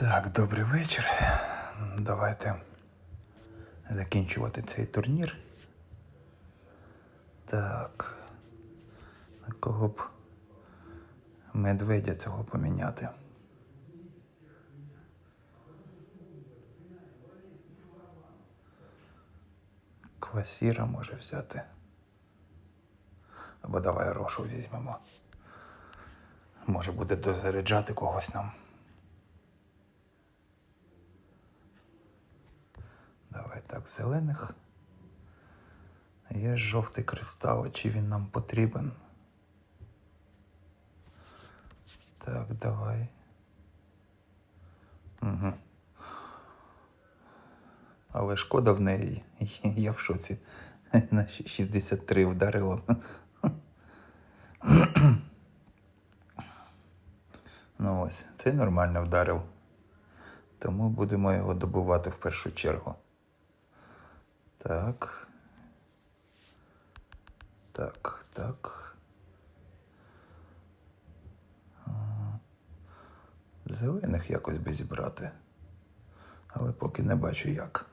Так, добрий вечір. Давайте закінчувати цей турнір. Так. Кого б медведя цього поміняти? Квасіра може взяти. Або давай рошу візьмемо. Може буде дозаряджати когось нам. Давай так, зелених. Є жовтий кристал, чи він нам потрібен? Так, давай. Угу. Але шкода в неї. Я в шоці. На 63 вдарило. Ну ось, цей нормально вдарив. Тому будемо його добувати в першу чергу. Так. Так, так. Зелених якось би зібрати. Але поки не бачу як.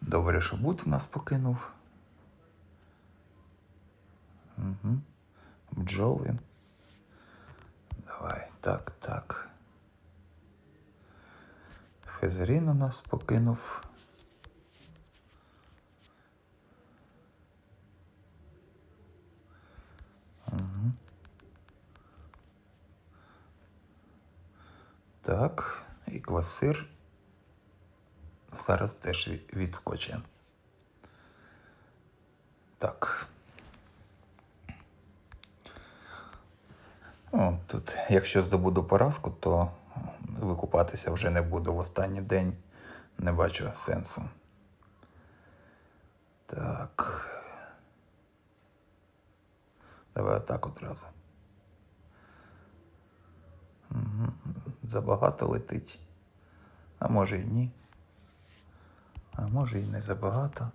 Добре, що бут нас покинув. Угу. Бджоли. Давай, так, так. Фезерін у нас покинув. Мгм. Так, і квасир зараз теж від- відскочить. Так. О, тут, якщо здобуду поразку, то викупатися вже не буду в останній день. Не бачу сенсу. Так. Давай отак одразу. Угу. Забагато летить. А може і ні. А може і не забагато.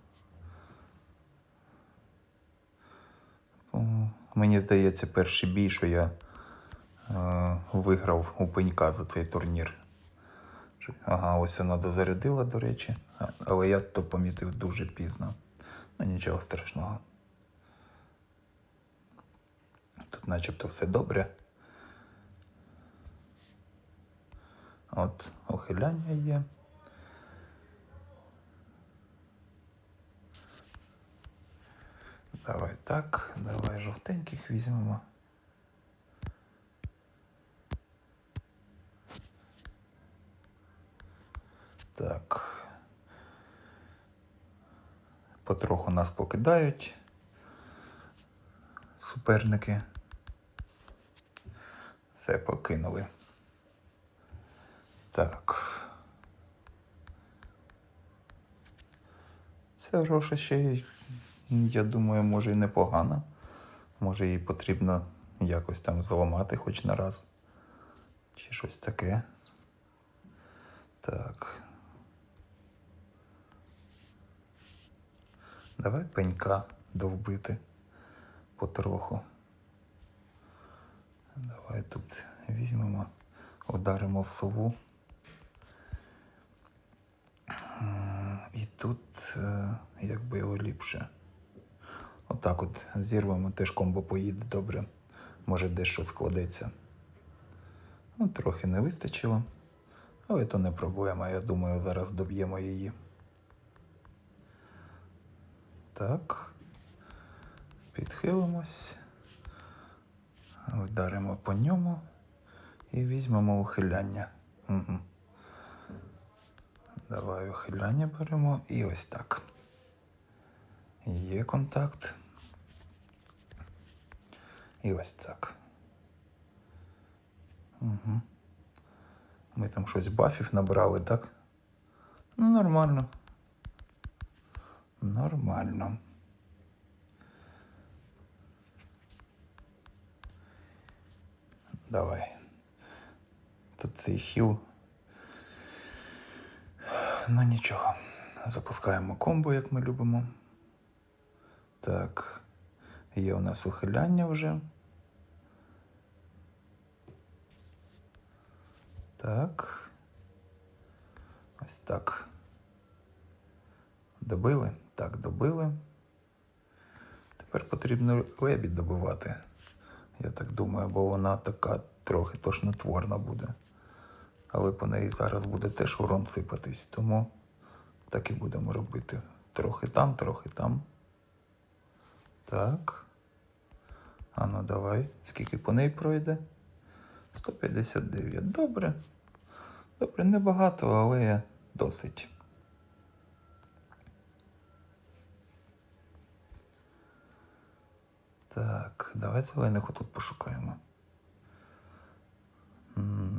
Мені здається, перший бій, що я виграв у пенька за цей турнір. Ага, ось вона дозарядила, до речі. Але я то помітив дуже пізно. Ну нічого страшного. Тут начебто все добре. От ухиляння є. Давай так, давай жовтеньких візьмемо. Так. Потроху нас покидають суперники. Все покинули. Так. Це гроша ще, я думаю, може і непогана. Може її потрібно якось там зламати хоч на раз. Чи щось таке. Так. Давай пенька довбити потроху. Давай тут візьмемо, ударимо в сову. І тут е, якби його ліпше. Отак от зірвемо, теж комбо поїде добре. Може дещо складеться. Ну, трохи не вистачило. Але то не проблема. Я думаю, зараз доб'ємо її. Так. Підхилимось. Вдаримо по ньому і візьмемо ухиляння. Угу. Давай ухиляння беремо і ось так. Є контакт. І ось так. Угу. Ми там щось бафів набрали, так? Ну, нормально. Нормально. Давай. Тут цей хіл. Ну нічого. Запускаємо комбо, як ми любимо. Так. Є у нас ухиляння вже. Так. Ось так. Добили? Так, добили. Тепер потрібно лебідь добивати. Я так думаю, бо вона така трохи тошнотворна буде. Але по неї зараз буде теж урон сипатись, тому так і будемо робити. Трохи там, трохи там. Так. А ну давай. Скільки по неї пройде? 159. Добре. Добре, небагато, але досить. Так, давай зелених отут пошукаємо.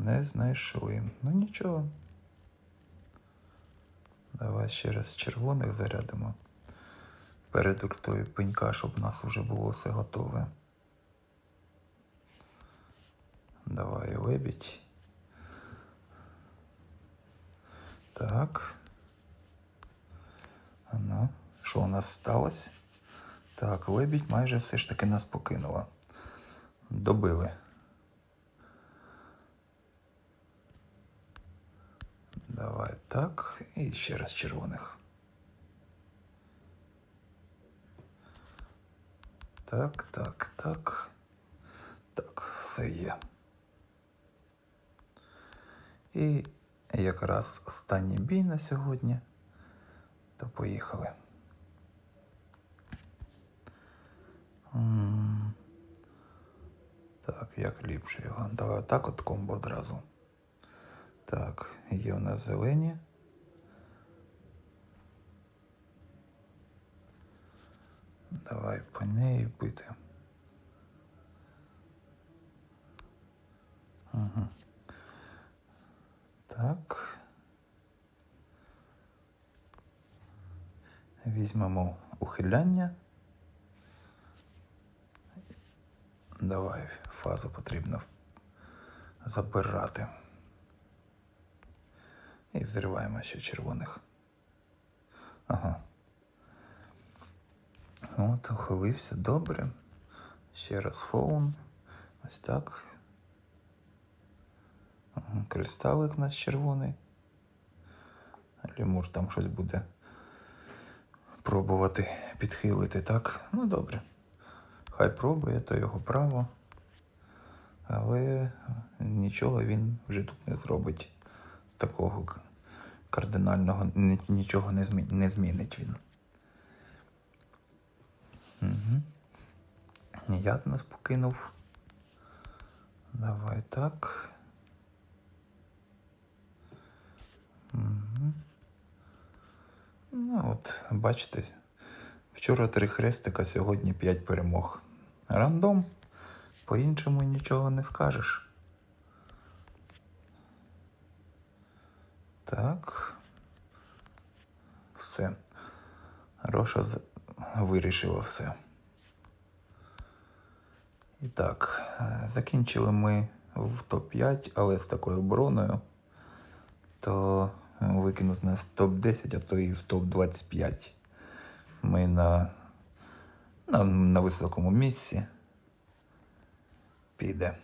Не знайшли. Ну нічого. Давай ще раз червоних зарядимо. Перед ультою пенька, щоб у нас вже було все готове. Давай лебідь. Так. А Ну, що у нас сталося? Так, лебідь майже все ж таки нас покинула. Добили. Давай так. І ще раз червоних. Так, так, так. Так, все є. І якраз останній бій на сьогодні. То поїхали. Так, як ліпше його. Давай так от комбо одразу. Так, є у нас зелені. Давай по неї бити. Угу. Так. Візьмемо ухиляння. Давай, фазу потрібно забирати. І взриваємо ще червоних. Ага. От, ухилився, добре. Ще раз фоун. Ось так. Ага, Кристалик у нас червоний. Лемур там щось буде пробувати підхилити, так? Ну добре. Хай пробує, то його право. Але нічого він вже тут не зробить такого кардинального, нічого не, змі... не змінить він. Угу. Ніяк нас покинув. Давай так. Угу. Ну от, бачите, вчора три хрестика, сьогодні п'ять перемог. Рандом. По-іншому нічого не скажеш. Так. Все. Роша вирішила все. І так, е, закінчили ми в топ-5, але з такою обороною, то е, викинуть нас в топ-10, а то і в топ-25. Ми на, на, на високому місці. Піде.